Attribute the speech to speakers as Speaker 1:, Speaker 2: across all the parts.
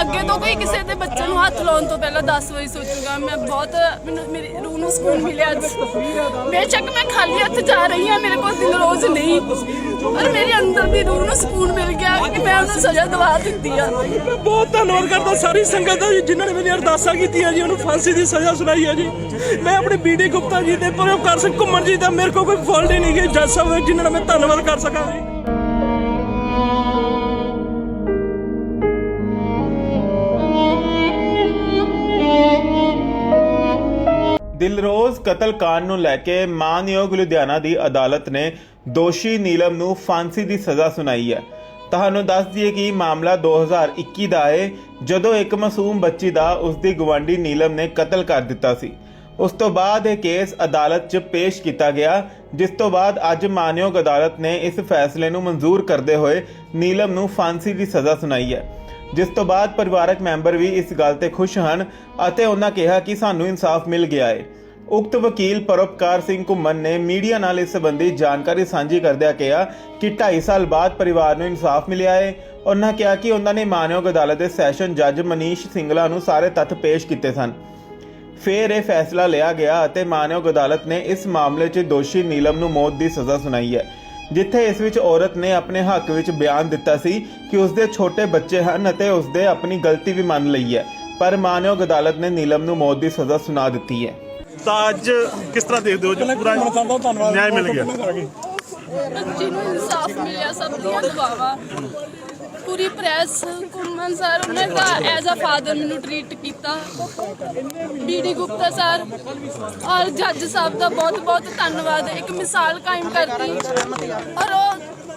Speaker 1: ਅੱਗੇ ਤੋਂ ਕੋਈ ਕਿਸੇ ਦੇ ਬੱਚੇ ਨੂੰ ਹੱਥ ਲਾਉਣ ਤੋਂ ਪਹਿਲਾਂ 10 ਵਾਰੀ ਸੋਚੂਗਾ। ਮੈਂ ਬਹੁਤ, ਮੈਨੂੰ, ਮੇਰੀ ਰੂਹ ਨੂੰ ਸਕੂਨ ਮਿਲਿਆ ਅੱਜ। ਬੇਸ਼ੱਕ ਮੈਂ ਖਾਲੀ ਹੱਥ ਜਾ ਰਹੀ ਹਾਂ, ਮੇਰੇ ਕੋਲ ਦਿਨ ਰੋਜ਼ ਨਹੀਂ। ਪਰ ਮੇਰੇ ਅੰਦਰ ਦੀ ਰੂਹ ਨੂੰ ਸਕੂਨ ਮਿਲ ਗਿਆ ਕਿ ਮੈਂ ਉਹਨੂੰ ਸਜ਼ਾ ਦਵਾ ਦਿੱਤੀ ਆ।
Speaker 2: ਮੈਂ ਬਹੁਤ ਧੰਨਵਾਦ ਕਰਦਾ ਸਾਰੀ ਸੰਗਤ ਦਾ ਜੀ, ਜਿਨ੍ਹਾਂ ਨੇ ਮੇਰੀ ਅਰਦਾਸਾਂ ਕੀਤੀਆਂ ਜੀ, ਉਹਨੂੰ ਫਾਂਸੀ ਦੀ ਸਜ਼ਾ ਸੁਣਾਈ ਹੈ ਜੀ। ਮੈਂ ਆਪਣੇ ਬੀਡੀ ਗੁਪਤਾ ਜੀ ਦੇ ਪਰੋਕਾਰ ਸਿੰਘ ਘੁੰਮਣ ਜੀ ਦਾ ਮੇਰੇ ਕੋਲ ਕੋਈ ਫਾਲਟ ਹੀ ਨਹੀਂ ਕਿ ਜੱਜ ਸਾਹਿਬ ਦਾ ਜਿਨ੍ਹਾਂ ਦਾ ਮੈਂ ਧੰਨਵਾਦ ਕਰ ਸਕਾਂ ਜੀ।
Speaker 3: ਦਿਲਰੋਜ਼ ਕਤਲकांड ਨੂੰ ਲੈ ਕੇ ਮਾਨਯੋਗ ਲੁਧਿਆਣਾ ਦੀ ਅਦਾਲਤ ਨੇ ਦੋਸ਼ੀ ਨੀਲਮ ਨੂੰ ਫਾਂਸੀ ਦੀ ਸਜ਼ਾ ਸੁਣਾਈ ਹੈ। ਤੁਹਾਨੂੰ ਦੱਸ ਦਈਏ ਕਿ ਮਾਮਲਾ 2021 ਦਾ ਹੈ ਜਦੋਂ ਇੱਕ ਮਾਸੂਮ ਬੱਚੀ ਦਾ ਉਸਦੀ ਗਵਾਂਢੀ ਨੀਲਮ ਨੇ ਕਤਲ ਕਰ ਦਿੱਤਾ ਸੀ। ਉਸ ਤੋਂ ਬਾਅਦ ਇਹ ਕੇਸ ਅਦਾਲਤ 'ਚ ਪੇਸ਼ ਕੀਤਾ ਗਿਆ, ਜਿਸ ਤੋਂ ਬਾਅਦ ਅੱਜ ਮਾਨਯੋਗ ਅਦਾਲਤ ਨੇ ਇਸ ਫੈਸਲੇ ਨੂੰ ਮਨਜ਼ੂਰ ਕਰਦੇ ਹੋਏ ਨੀਲਮ ਨੂੰ ਫਾਂਸੀ ਦੀ ਸਜ਼ਾ ਸੁਣਾਈ ਹੈ। ਜਿਸ ਤੋਂ ਬਾਅਦ ਪਰਿਵਾਰਕ ਮੈਂਬਰ ਵੀ ਇਸ ਗੱਲ ਤੇ ਖੁਸ਼ ਹਨ ਅਤੇ ਉਹਨਾਂ ਕਿਹਾ ਕਿ ਸਾਨੂੰ ਇਨਸਾਫ ਮਿਲ ਗਿਆ ਹੈ ਉਕਤ ਵਕੀਲ ਪਰੋਪਕਾਰ ਸਿੰਘ ਘੁੰਮਣ ਨੇ ਮੀਡੀਆ ਨਾਲ ਇਸ ਸੰਬੰਧੀ ਜਾਣਕਾਰੀ ਸਾਂਝੀ ਕਰਦਿਆਂ ਕਿਹਾ ਕਿ 2.5 ਸਾਲ ਬਾਅਦ ਪਰਿਵਾਰ ਨੂੰ ਇਨਸਾਫ ਮਿਲਿਆ ਹੈ ਉਹਨਾਂ ਕਿਹਾ ਕਿ ਉਹਨਾਂ ਨੇ ਮਾਨਯੋਗ ਅਦਾਲਤ ਦੇ ਸੈਸ਼ਨ ਜੱਜ ਮਨੀਸ਼ ਸਿੰਗਲਾ ਨੂੰ ਸਾਰੇ ਤੱਥ ਪੇਸ਼ ਕੀਤੇ ਸਨ। ਫਿਰ ਇਹ ਫੈਸਲਾ ਲਿਆ ਗਿਆ ਅਤੇ ਮਾਨਯੋਗ ਅਦਾਲਤ ਨੇ ਇਸ ਮਾਮਲੇ 'ਚ ਦੋਸ਼ੀ ਨੀਲਮ ਨੂੰ ਮੌਤ ਦੀ ਸਜ਼ਾ ਸੁਣਾਈ ਹੈ। ਜਿੱਥੇ ਇਸ ਵਿੱਚ ਔਰਤ ਨੇ ਆਪਣੇ ਹੱਕ ਵਿੱਚ ਬਿਆਨ ਦਿੱਤਾ ਸੀ ਕਿ ਉਸਦੇ ਛੋਟੇ ਬੱਚੇ ਹਨ ਅਤੇ ਉਸਦੇ ਆਪਣੀ ਗਲਤੀ ਵੀ ਮੰਨ ਲਈ ਹੈ। ਪਰ ਮਾਨਯੋਗ ਅਦਾਲਤ ਨੇ ਨੀਲਮ ਨੂੰ ਮੌਤ ਦੀ ਸਜ਼ਾ ਸੁਣਾ ਦਿੱਤੀ ਹੈ।
Speaker 4: ਤਾਂ ਅੱਜ ਕਿਸ ਤਰ੍ਹਾਂ ਦੇਖਦੇ ਹੋ? ਜੋ ਪੂਰਾ ਨਿਆਂ ਮਿਲ ਗਿਆ।
Speaker 1: ਬੱਚੀ ਨੂੰ ਇਨਸਾਫ ਮਿਲਿਆ ਸਭ ਦੀਆਂ ਦੁਆਵਾਂ। ਪੂਰੀ ਪ੍ਰੈਸ ਕੁਮਨ ਸਰ, ਉਹਨੇ ਦਾ ਐਜ਼ ਅ ਫਾਦਰ ਮੈਨੂੰ ਟ੍ਰੀਟ ਕੀਤਾ। ਬੀਡੀ ਗੁਪਤਾ ਸਰ ਔਰ ਜੱਜ ਸਾਹਿਬ ਦਾ ਬਹੁਤ ਬਹੁਤ ਧੰਨਵਾਦ। ਇੱਕ ਮਿਸਾਲ ਕਾਇਮ ਕਰਤੀ ਔਰ ਉਹ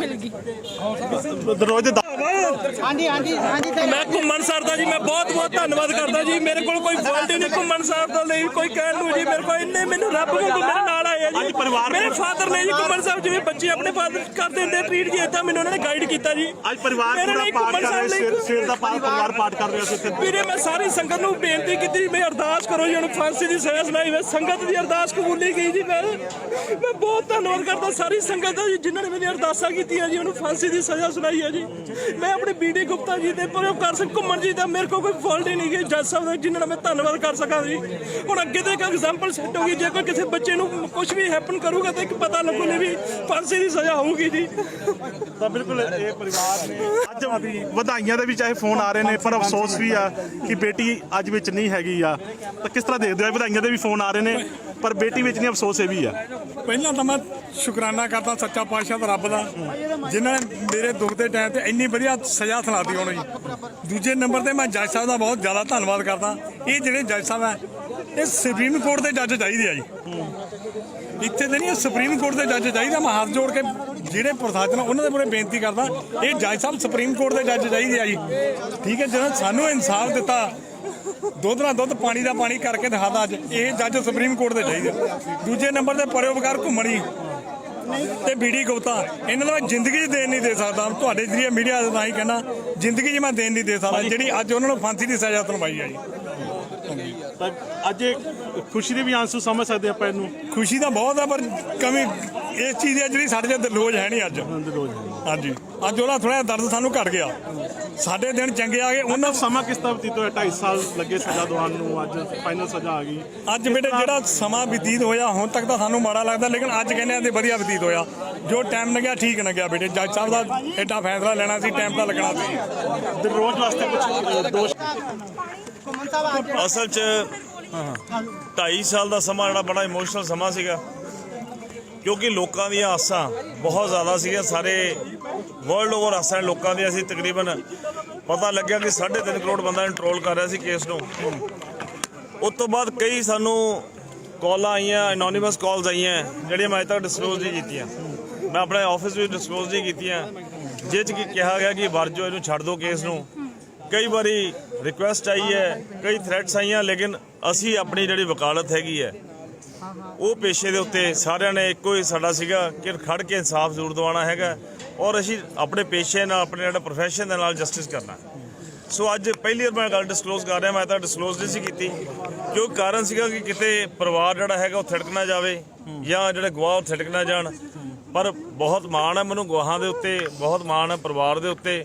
Speaker 1: ਮਿਲ ਗਈ।
Speaker 4: ਰੋਜ਼ ਦੇ
Speaker 5: ਹਾਂਜੀ ਹਾਂਜੀ ਹਾਂਜੀ ਤੇ
Speaker 2: ਮੈਂ ਘੁੰਮਣ ਸਰ ਦਾ ਜੀ ਮੈਂ ਬਹੁਤ ਬਹੁਤ ਧੰਨਵਾਦ ਕਰਦਾ ਜੀ। ਮੇਰੇ ਕੋਲ ਕੋਈ ਫਾਲਟ ਹੀ ਨਹੀਂ ਘੁੰਮਣ ਸਰ ਦਾ ਲਈ ਕੋਈ ਕਹਿਣ ਨੂੰ ਜੀ। ਮੇਰੇ ਕੋਲ ਇੰਨੇ ਮੈਨੂੰ ਰੱਬ ਵਾਂਗੂ ਮੇਰੇ ਨਾਲ ਆਏ ਆ ਜੀ।
Speaker 4: ਅੱਜ ਪਰਿਵਾਰ
Speaker 2: ਮੇਰੇ ਫਾਦਰ ਨੇ ਜੀ ਘੁੰਮਣ ਸਾਹਿਬ ਜਿਵੇਂ ਬੱਚੇ ਆਪਣੇ ਫਾਦਰ ਕਰ ਦਿੰਦੇ ਟ੍ਰੀਟ ਜੀ ਏਦਾਂ ਮੈਨੂੰ ਉਹਨਾਂ ਨੇ ਗਾਈਡ ਕੀਤਾ ਜੀ।
Speaker 4: ਅੱਜ ਪਰਿਵਾਰ ਪੂਰਾ ਪਾਠ ਕਰ ਰਿਹਾ ਸਿਰ ਸਿਰ ਦਾ ਪਰਿਵਾਰ ਪਾਠ ਕਰ ਰਿਹਾ ਸੀ ਇੱਥੇ।
Speaker 2: ਵੀਰੇ ਮੈਂ ਸਾਰੀ ਸੰਗਤ ਨੂੰ ਬੇਨਤੀ ਕੀਤੀ ਮੈਂ ਅਰਦਾਸ ਕਰੋ ਜੀ ਉਹਨੂੰ ਫਾਂਸੀ ਦੀ ਸਜ਼ਾ ਸੁਣਾਈ ਮੈਂ ਸੰਗਤ ਦੀ ਅਰਦਾਸ ਕਬੂਲੀ ਗਈ ਜੀ ਮੈਂ ਮੈਂ ਬਹੁਤ ਧੰਨਵਾਦ ਕਰਦਾ ਸਾਰੀ ਸੰਗਤ ਦਾ ਜੀ ਜਿਨ੍ਹਾਂ ਨੇ ਮੇਰੀ ਅਰਦਾਸਾਂ ਕੀਤੀਆਂ ਜੀ ਉਹਨੂੰ ਫਾਂਸੀ ਦੀ ਸਜ਼ਾ ਸੁਣਾਈ ਹੈ ਜੀ। ਮੈਂ ਆਪਣੇ ਬੀਡੀ ਗੁਪਤਾ ਜੀ ਦੇ ਪਰੋਕਾਰ ਸਿੰਘ ਘੁੰਮਣ ਜੀ ਦਾ, ਮੇਰੇ ਕੋਲ ਕੋਈ ਫਾਲਟ ਹੀ ਨਹੀਂ ਕਿ ਜੱਜ ਸਾਹਿਬ ਦਾ ਜਿਨ੍ਹਾਂ ਦਾ ਮੈਂ ਧੰਨਵਾਦ ਕਰ ਸਕਾਂ ਜੀ। ਹੁਣ ਅੱਗੇ ਤੋਂ ਇੱਕ ਐਗਜ਼ਾਮਪਲ ਸੈੱਟ ਹੋਗੀ ਜੇ ਕੋਈ ਕਿਸੇ ਬੱਚੇ ਨੂੰ ਕੁਝ ਵੀ ਹੈਪਨ ਕਰੂਗਾ ਤਾਂ ਇੱਕ ਪਤਾ ਲੱਗੂਗਾ ਵੀ ਫਾਂਸੀ ਦੀ ਸਜ਼ਾ ਹੋਊਗੀ ਜੀ।
Speaker 4: ਤਾਂ ਬਿਲਕੁਲ ਇਹ ਪਰਿਵਾਰ ਨੇ ਅੱਜ ਵਧਾਈਆਂ ਦੇ ਵੀ ਚਾਹੇ ਫੋਨ ਆ ਰਹੇ ਨੇ, ਪਰ ਅਫਸੋਸ ਵੀ ਆ ਕਿ ਬੇਟੀ ਅੱਜ ਵਿੱਚ ਨਹੀਂ ਹੈਗੀ ਆ। ਤਾਂ ਕਿਸ ਤਰ੍ਹਾਂ ਦੇਖਦੇ ਹੋ? ਵਧਾਈਆਂ ਦੇ ਵੀ ਫੋਨ ਆ ਰਹੇ ਨੇ। ਪਰ ਬੇਟੀ ਵਿੱਚ ਨਹੀਂ, ਅਫਸੋਸ ਇਹ ਵੀ ਆ।
Speaker 6: ਪਹਿਲਾਂ ਤਾਂ ਮੈਂ ਸ਼ੁਕਰਾਨਾ ਕਰਦਾ ਸੱਚਾ ਪਾਤਸ਼ਾਹ ਦਾ ਰੱਬ ਦਾ। ਜਿਨ੍ਹਾਂ ਨੇ ਮੇਰੇ ਦੁੱਖ ਦੇ ਟਾਈਮ ਤੇ ਇੰਨੀ ਵਧੀਆ ਸਜ਼ਾ ਸੁਣਾਤੀ ਉਹਨੂੰ ਜੀ। ਦੂਜੇ ਨੰਬਰ ਤੇ ਮੈਂ ਜੱਜ ਸਾਹਿਬ ਦਾ ਬਹੁਤ ਜ਼ਿਆਦਾ ਧੰਨਵਾਦ ਕਰਦਾ। ਇਹ ਜਿਹੜੇ ਜੱਜ ਸਾਹਿਬ ਹੈ ਇਹ ਸੁਪਰੀਮ ਕੋਰਟ ਦੇ ਜੱਜ ਚਾਹੀਦੇ ਆ ਜੀ। ਇੱਥੇ ਤੇ ਨਹੀਂ ਸੁਪਰੀਮ ਕੋਰਟ ਦੇ ਜੱਜ ਚਾਹੀਦਾ ਮੈਂ ਹੱਥ ਜੋੜ ਕੇ ਜਿਹੜੇ ਪ੍ਰਸ਼ਾਸਨ ਉਹਨਾਂ ਦੇ ਮੂਹਰੇ ਬੇਨਤੀ ਕਰਦਾ, ਇਹ ਜੱਜ ਸਾਹਿਬ ਸੁਪਰੀਮ ਕੋਰਟ ਦੇ ਜੱਜ ਚਾਹੀਦੇ ਆ ਜੀ। ਠੀਕ ਹੈ ਜਦੋਂ ਸਾਨੂੰ ਇਨਸਾਫ ਦਿੱਤਾ ਦੁੱਧ ਨਾਲ ਦੁੱਧ ਪਾਣੀ ਦਾ ਪਾਣੀ ਕਰਕੇ ਦਿਖਾਦਾ ਅੱਜ। ਇਹ ਜੱਜ ਸੁਪਰੀਮ ਕੋਰਟ ਦੇ ਚਾਹੀਦੇ ਦੂਜੇ ਨੰਬਰ ਤੇ ਪਰੋਪਕਾਰ ਘੁੰਮਣੀ ਤੇ ਬੀਡੀ ਗੁਪਤਾ। ਇਹਨਾਂ ਦਾ ਮੈਂ ਜ਼ਿੰਦਗੀ 'ਚ ਦੇਣ ਨਹੀਂ ਦੇ ਸਕਦਾ। ਤੁਹਾਡੇ ਜਰੀਏ ਮੀਡੀਆ ਦਾ ਹੀ ਕਹਿਣਾ ਜ਼ਿੰਦਗੀ 'ਚ ਮੈਂ ਦੇਣ ਨਹੀਂ ਦੇ ਸਕਦਾ। ਜਿਹੜੀ ਅੱਜ ਉਹਨਾਂ ਨੂੰ ਫਾਂਸੀ ਦੀ ਸਜ਼ਾ ਸੁਣਵਾਈ ਆ ਜੀ।
Speaker 4: ਤਾਂ ਅੱਜ ਖੁਸ਼ੀ ਦੇ ਵੀ ਆਂਸੂ ਸਮਝ ਸਕਦੇ ਆਪਾਂ ਇਹਨੂੰ।
Speaker 6: ਖੁਸ਼ੀ ਤਾਂ ਬਹੁਤ ਆ ਪਰ ਕਮੀ ਇਸ ਚੀਜ਼ ਦੀ ਜਿਹੜੀ ਸਾਡੇ ਤੇ ਲੋਜ ਹੈ ਨਹੀਂ ਅੱਜ। ਹਾਂਜੀ। ਅੱਜ ਉਹਦਾ ਥੋੜਾ ਦਰਦ ਸਾਨੂੰ ਘਟ ਗਿਆ। ਸਾਡੇ ਦਿਨ ਚੰਗੇ ਆ ਗਏ ਉਹਨਾਂ
Speaker 4: ਉਹਨਾਂ ਸਮਾਂ ਕਿਸ ਤਰ੍ਹਾਂ ਬਤੀਤ ਹੋਇਆ? 2.5 ਸਾਲ ਲੱਗੇ ਸਜ਼ਾ ਦਿਵਾਉਣ ਨੂੰ ਅੱਜ ਫਾਈਨਲ ਸਜ਼ਾ ਆ ਗਈ।
Speaker 6: ਅੱਜ ਬੇਟੇ ਜਿਹੜਾ ਸਮਾਂ ਬਤੀਤ ਹੋਇਆ ਹੁਣ ਤੱਕ ਤਾਂ ਸਾਨੂੰ ਮਾੜਾ ਲੱਗਦਾ ਲੇਕਿਨ ਅੱਜ ਕਹਿੰਦੇ ਆ ਤੇ ਵਧੀਆ ਬਤੀਤ ਹੋਇਆ। ਜੋ ਟਾਈਮ ਲੱਗਿਆ ਠੀਕ ਲੱਗਿਆ ਬੇਟੇ। ਜੱਜ ਸਾਹਿਬ ਦਾ ਐਡਾ ਫੈਸਲਾ ਲੈਣਾ ਸੀ ਟਾਈਮ ਤਾਂ ਲੱਗਣਾ ਸੀ।
Speaker 4: ਰੋਜ਼ ਵਾਸਤੇ ਕੁਝ ਦੋਸ਼
Speaker 7: ਅਸਲ 'ਚ 2.5 ਸਾਲ ਦਾ ਸਮਾਂ ਜਿਹੜਾ ਬੜਾ ਇਮੋਸ਼ਨਲ ਸਮਾਂ ਸੀਗਾ। ਕਿਉਂਕਿ ਲੋਕਾਂ ਦੀਆਂ ਆਸਾਂ ਬਹੁਤ ਜ਼ਿਆਦਾ ਸੀਗੀਆਂ। ਸਾਰੇ ਵਰਲਡ ਓਵਰ ਆਸਾਂ ਲੋਕਾਂ ਦੀਆਂ। ਸੀ ਤਕਰੀਬਨ ਪਤਾ ਲੱਗਿਆ ਕਿ 3.5 ਕਰੋੜ ਬੰਦਾ ਕੰਟਰੋਲ ਕਰ ਰਿਹਾ ਸੀ ਕੇਸ ਨੂੰ। ਉਸ ਤੋਂ ਬਾਅਦ ਕਈ ਸਾਨੂੰ ਕਾਲਾਂ ਆਈਆਂ ਐਨੋਨਿਮਸ ਕਾਲਸ ਆਈਆਂ, ਜਿਹੜੀਆਂ ਮੈਂ ਅਜੇ ਤੱਕ ਡਿਸਕਲੋਜ਼ ਨਹੀਂ ਕੀਤੀਆਂ। ਮੈਂ ਆਪਣੇ ਆਫਿਸ ਵਿੱਚ ਡਿਸਕਲੋਜ਼ ਨਹੀਂ ਕੀਤੀਆਂ। ਜਿਹ 'ਚ ਕਿ ਕਿਹਾ ਗਿਆ ਕਿ ਵਰਜੋ ਇਹਨੂੰ ਛੱਡ ਦਿਓ ਕੇਸ ਨੂੰ। ਕਈ ਵਾਰੀ ਰਿਕੁਐਸਟ ਆਈ ਹੈ, ਕਈ ਥ੍ਰੈਟਸ ਆਈਆਂ, ਲੇਕਿਨ ਅਸੀਂ ਆਪਣੀ ਜਿਹੜੀ ਵਕਾਲਤ ਹੈਗੀ ਹੈ ਉਹ ਪੇਸ਼ੇ ਦੇ ਉੱਤੇ ਸਾਰਿਆਂ ਨੇ ਇੱਕੋ ਹੀ ਸਾਡਾ ਸੀਗਾ ਕਿ ਖੜ ਕੇ ਇਨਸਾਫ ਜ਼ਰੂਰ ਦਿਵਾਉਣਾ ਹੈਗਾ ਔਰ ਅਸੀਂ ਆਪਣੇ ਪੇਸ਼ੇ ਨਾਲ, ਆਪਣੇ ਜਿਹੜਾ ਪ੍ਰੋਫੈਸ਼ਨ ਦੇ ਨਾਲ ਜਸਟਿਸ ਕਰਨਾ ਸੋ ਅੱਜ ਪਹਿਲੀ ਵਾਰ ਮੈਂ ਗੱਲ ਡਿਸਕਲੋਜ਼ ਕਰ ਰਿਹਾ, ਮੈਂ ਤਾਂ ਡਿਸਕਲੋਜ਼ ਨਹੀਂ ਸੀ ਕੀਤੀ। ਕਿਉਂ? ਕਾਰਨ ਸੀਗਾ ਕਿ ਕਿਤੇ ਪਰਿਵਾਰ ਜਿਹੜਾ ਹੈਗਾ ਉਹ ਥਿੜਕ ਨਾ ਜਾਵੇ ਜਾਂ ਜਿਹੜੇ ਗਵਾਹ ਉਹ ਥਿੜਕ ਨਾ ਜਾਣ। ਪਰ ਬਹੁਤ ਮਾਣ ਹੈ ਮੈਨੂੰ ਗਵਾਹਾਂ ਦੇ ਉੱਤੇ, ਬਹੁਤ ਮਾਣ ਹੈ ਪਰਿਵਾਰ ਦੇ ਉੱਤੇ।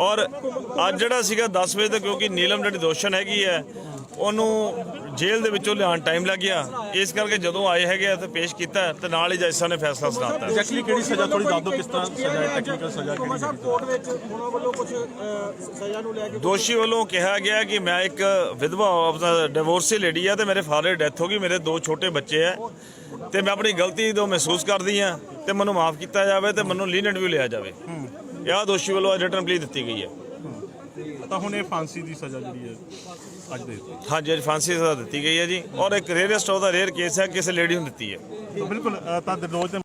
Speaker 7: ਔਰ ਅੱਜ ਜਿਹੜਾ ਸੀਗਾ 10 ਵਜੇ ਤੱਕ ਕਿਉਂਕਿ ਨੀਲਮ ਜਿਹੜੀ ਦੋਸ਼ਣ ਹੈਗੀ ਹੈ ਉਹਨੂੰ ਜੇਲ੍ਹ ਦੇ ਵਿੱਚੋਂ ਲਿਆਉਣ ਟਾਈਮ ਲੱਗ ਗਿਆ। ਇਸ ਕਰਕੇ ਜਦੋਂ ਆਏ ਹੈਗੇ ਆ ਤੇ ਪੇਸ਼ ਕੀਤਾ ਤੇ ਨਾਲ ਹੀ ਜੱਜ ਸਾਹਿਬ ਨੇ ਫੈਸਲਾ ਸੁਣਾਤਾ
Speaker 4: ਐਗਜ਼ੈਕਟਲੀ ਕਿਹੜੀ ਸਜ਼ਾ ਥੋੜੀ ਦੱਸ ਦਿਓ ਕਿਸ ਤਰ੍ਹਾਂ ਸਜ਼ਾ ਹੈ ਟੈਕਨੀਕਲ ਸਜ਼ਾ ਕਿਹੜੀ ਹੈ
Speaker 5: ਕੋਰਟ ਵਿੱਚ ਉਹਨਾਂ ਵੱਲੋਂ ਕੁਝ ਸਜ਼ਾ ਨੂੰ ਲੈ ਕੇ
Speaker 7: ਦੋਸ਼ੀ ਵੱਲੋਂ ਕਿਹਾ ਗਿਆ ਕਿ ਮੈਂ ਇੱਕ ਵਿਧਵਾ ਆਪਣਾ ਡਿਵੋਰਸੀ ਲੇਡੀ ਆ ਤੇ ਮੇਰੇ ਫਾਦਰ ਦੀ ਡੈਥ ਹੋ ਗਈ ਮੇਰੇ ਦੋ ਛੋਟੇ ਬੱਚੇ ਆ ਤੇ ਮੈਂ ਆਪਣੀ ਗਲਤੀ ਤੋਂ ਮਹਿਸੂਸ ਕਰਦੀ ਆ ਤੇ ਮੈਨੂੰ ਮਾਫ ਕੀਤਾ ਜਾਵੇ ਤੇ ਮੈਨੂੰ ਲੀਨੈਂਟ ਵੀ ਲਿਆ ਜਾਵੇ। ਇਹ ਆਹ ਦੋਸ਼ੀ ਵੱਲੋਂ ਅੱਜ ਰਿਟਰਨ ਪਲੀ ਦਿੱਤੀ ਗਈ ਹੈ।
Speaker 4: ਤਾਂ ਹੁਣ ਇਹ ਫਾਂਸੀ ਦੀ ਸਜ਼ਾ ਜਿਹੜੀ ਹੈ ਅੱਜ ਦੇ ਦਿੱਤੀ।
Speaker 7: ਹਾਂਜੀ ਅੱਜ ਫਾਂਸੀ ਦੀ ਸਜ਼ਾ ਦਿੱਤੀ ਗਈ ਹੈ ਜੀ। ਔਰ ਇੱਕ ਰੇਅਰੈਸਟ ਉਹਦਾ ਰੇਅਰ ਕੇਸ ਹੈ ਕਿਸੇ ਲੇਡੀ ਨੂੰ ਦਿੱਤੀ ਹੈ।
Speaker 4: ਬਿਲਕੁਲ ਅ, ਤਾਂ ਦਿਲਰੋਜ਼ ਦੇ